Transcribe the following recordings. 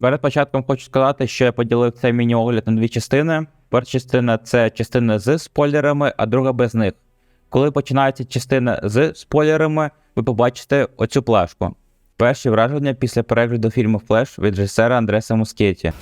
Перед початком хочу сказати, що я поділив цей міні-огляд на дві частини. Перша частина це частина з спойлерами, а друга без них. Коли починається частина з спойлерами, ви побачите оцю плашку. Перші враження після перегляду фільму Флеш від режисера Андреса Мускетті.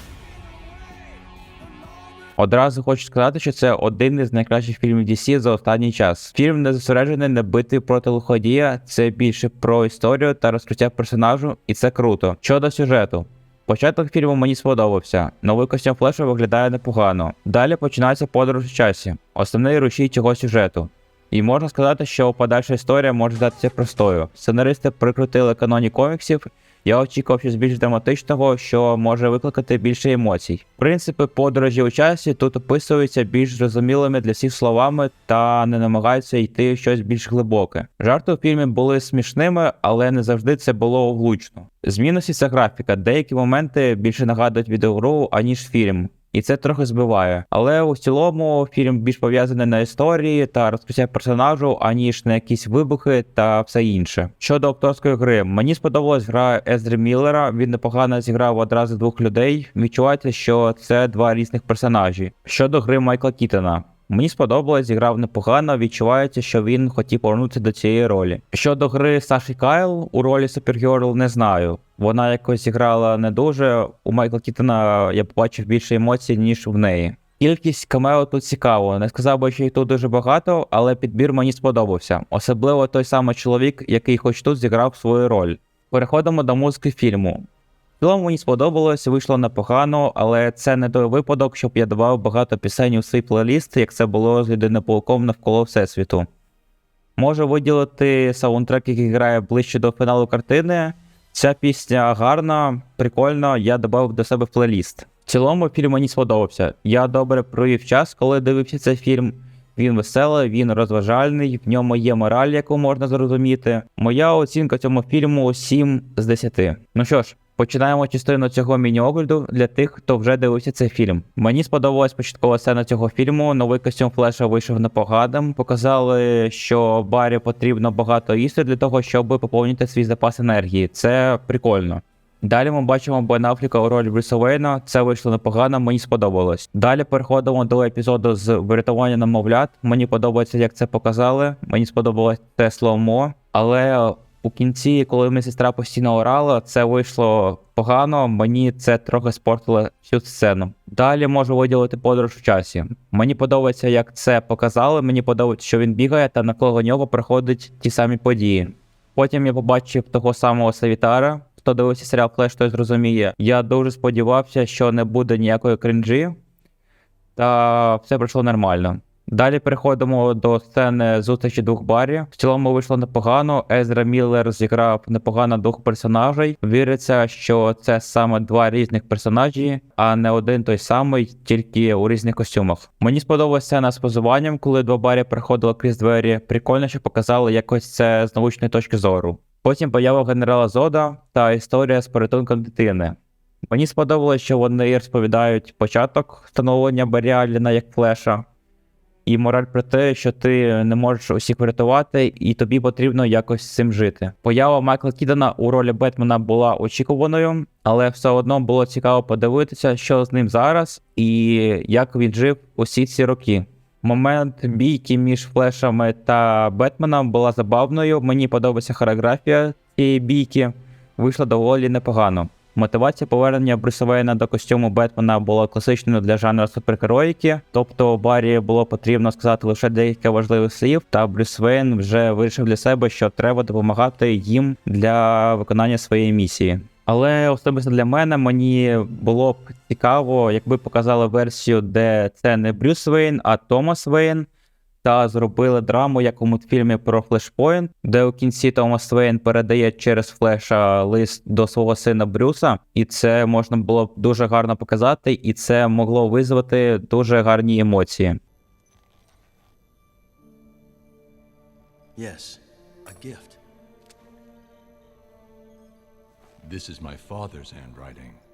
Одразу хочу сказати, що це один із найкращих фільмів DC за останній час. Фільм не зосереджений на битві проти лиходія, це більше про історію та розкриття персонажу, і це круто. Щодо сюжету. Початок фільму мені сподобався. Новий костюм Флеша виглядає непогано. Далі починається подорож у часі, основний рушій цього сюжету. І можна сказати, що подальша історія може здатися простою. Сценаристи прикрутили каноні коміксів. Я очікував щось більш драматичного, що може викликати більше емоцій. Принципи подорожі у часі тут описуються більш зрозумілими для всіх словами та не намагаються йти в щось більш глибоке. Жарти у фільмі були смішними, але не завжди це було влучно. З мінусів графіка. Деякі моменти більше нагадують відеогру, аніж фільм. І це трохи збиває. Але у цілому фільм більш пов'язаний на історії та розкриття персонажу, аніж на якісь вибухи та все інше. Щодо акторської гри, мені сподобалась гра Ездрі Міллера. Він непогано зіграв одразу двох людей. Відчувається, що це два різних персонажі. Щодо гри Майкла Кітона. Мені сподобалось, зіграв непогано, відчувається, що він хотів повернутися до цієї ролі. Щодо гри Саші Кайл у ролі Супергерл не знаю. Вона якось зіграла не дуже. У Майкла Кітона я побачив більше емоцій, ніж в неї. Кількість камео тут цікаво. Не сказав би, що їх тут дуже багато, але підбір мені сподобався. Особливо той самий чоловік, який хоч тут зіграв свою роль. Переходимо до музики фільму. Цілому мені сподобалось, вийшло непогано, але це не той випадок, щоб я давав багато пісень у свій плейліст, як це було з людинопауком навколо Всесвіту. Можу виділити саундтрек, який грає ближче до фіналу картини. Ця пісня гарна, прикольна, я додав до себе в плейліст. В цілому фільм мені сподобався. Я добре провів час, коли дивився цей фільм. Він веселий, він розважальний, в ньому є мораль, яку можна зрозуміти. Моя оцінка цьому фільму 7 з 10. Ну що ж, починаємо частину цього міні-огляду для тих, хто вже дивився цей фільм. Мені сподобалась початкова сцена цього фільму. Новий костюм Флеша вийшов непоганим. Показали, що Барі потрібно багато їсти для того, щоб поповнити свій запас енергії. Це прикольно. Далі ми бачимо Бен Аффлека у ролі Брюса Вейна. Це вийшло непогано, мені сподобалось. Далі переходимо до епізоду з врятування намовлят. Мені подобається, як це показали. Мені сподобалось це сломо, але у кінці, коли ми сестра постійно орала, це вийшло погано. Мені це трохи спортило всю сцену. Далі можу виділити подорож в часі. Мені подобається, як це показали. Мені подобається, що він бігає, та навколо нього проходять ті самі події. Потім я побачив того самого Савітара. Хто дивився серіал Флеш, той зрозуміє. Я дуже сподівався, що не буде ніякої кринжі, та все пройшло нормально. Далі переходимо до сцени зустрічі двох барів. В цілому вийшло непогано. Езра Міллер зіграв непогано двох персонажей. Віриться, що це саме два різних персонажі, а не один той самий, тільки у різних костюмах. Мені сподобалася сцена з позуванням, коли два барі приходили крізь двері. Прикольно, що показали якось це з научної точки зору. Потім поява генерала Зода та історія з порятунком дитини. Мені сподобалось, що вони розповідають початок встановлення Баррі Аллена як флеша, і мораль про те, що ти не можеш усіх врятувати, і тобі потрібно якось з цим жити. Поява Майкла Кідана у ролі Бетмена була очікуваною, але все одно було цікаво подивитися, що з ним зараз, і як він жив усі ці роки. Момент бійки між флешами та Бетменом була забавною. Мені подобається хореографія цієї бійки. Вийшло доволі непогано. Мотивація повернення Брюса Вейна до костюму Бетмена була класичною для жанру супергероїки, тобто Баррі було потрібно сказати лише декілька важливих слів, та Брюс Вейн вже вирішив для себе, що треба допомагати їм для виконання своєї місії. Але особисто для мене мені було б цікаво, якби показали версію, де це не Брюс Вейн, а Томас Вейн. Та зробили драму, як у мультфільмі про Флешпойнт, де у кінці Томас Вейн передає через флеша лист до свого сина Брюса, і це можна було б дуже гарно показати, і це могло визвати дуже гарні емоції. Yes, a gift. This is my father's handwriting.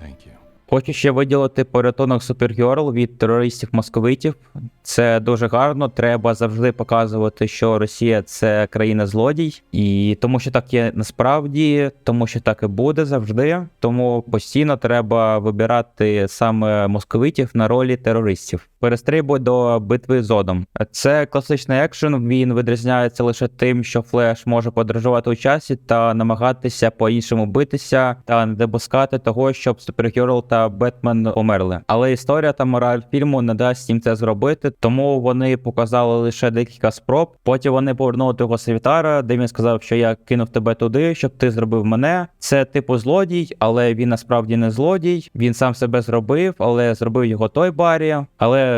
Thank you. Хочу ще виділити порятунок Супергерл від терористів московитів. Це дуже гарно. Треба завжди показувати, що Росія це країна злодій, і тому що так є насправді, тому що так і буде завжди. Тому постійно треба вибирати саме московитів на ролі терористів. Перестрибуй до битви з Одом. Це класичний екшен. Він відрізняється лише тим, що Флеш може подорожувати у часі та намагатися по-іншому битися та не допускати того, щоб Супергерл та Бетмен померли. Але історія та мораль фільму не дасть їм це зробити, тому вони показали лише декілька спроб. Потім вони повернули того Севітара, де він сказав, що я кинув тебе туди, щоб ти зробив мене. Це типу злодій, але він насправді не злодій. Він сам себе зробив, але зробив його той Барі. Але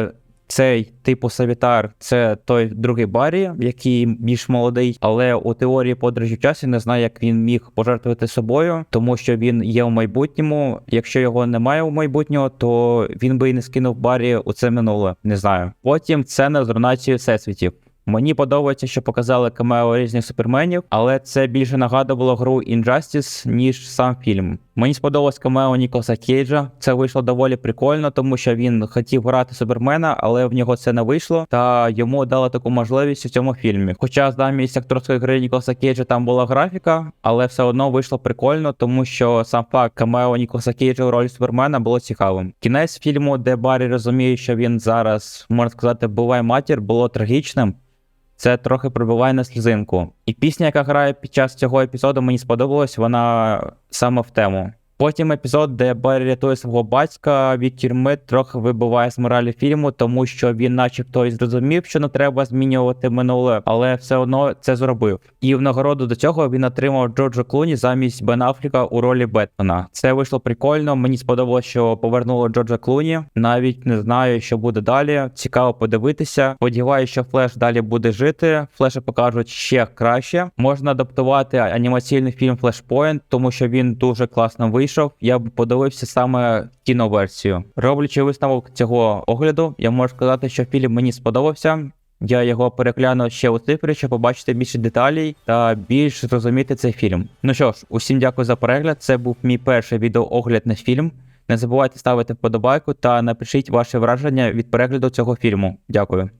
цей типу Савітар це той другий Барі, який більш молодий, але у теорії подорожі в часі не знаю, як він міг пожертвувати собою, тому що він є в майбутньому. Якщо його немає у майбутнього, то він би і не скинув Барі у це минуле. Не знаю. Потім це на руйнацією всесвітів. Мені подобається, що показали камео різних суперменів, але це більше нагадувало гру Injustice, ніж сам фільм. Мені сподобалось камео Ніколаса Кейджа. Це вийшло доволі прикольно, тому що він хотів грати супермена, але в нього це не вийшло. Та йому дали таку можливість у цьому фільмі. Хоча замість акторської гри Ніколаса Кейджа там була графіка, але все одно вийшло прикольно, тому що сам факт камео Ніколаса Кейджа у ролі супермена було цікавим. Кінець фільму, де Баррі розуміє, що він зараз можна сказати, буває матір, було трагічним. Це трохи прибуває на слізинку. І пісня, яка грає під час цього епізоду, мені сподобалась, вона саме в тему. Потім епізод, де Баррі рятує свого батька від тюрми, трохи вибиває з моралі фільму, тому що він, начебто, і зрозумів, що не треба змінювати минуле, але все одно це зробив. І в нагороду до цього він отримав Джорджа Клуні замість Бен Афріка у ролі Бетмена. Це вийшло прикольно. Мені сподобалось, що повернуло Джорджа Клуні. Навіть не знаю, що буде далі. Цікаво подивитися. Сподіваюся, що Флеш далі буде жити. Флеша покажуть ще краще. Можна адаптувати анімаційний фільм Flashpoint, тому що він дуже класно вийшов. Я б подивився саме кіноверсію. Роблячи висновок цього огляду, я можу сказати, що фільм мені сподобався. Я його перегляну ще у цифрі, щоб побачити більше деталей та більш зрозуміти цей фільм. Ну що ж, усім дякую за перегляд. Це був мій перший відеоогляд на фільм. Не забувайте ставити вподобайку та напишіть ваші враження від перегляду цього фільму. Дякую.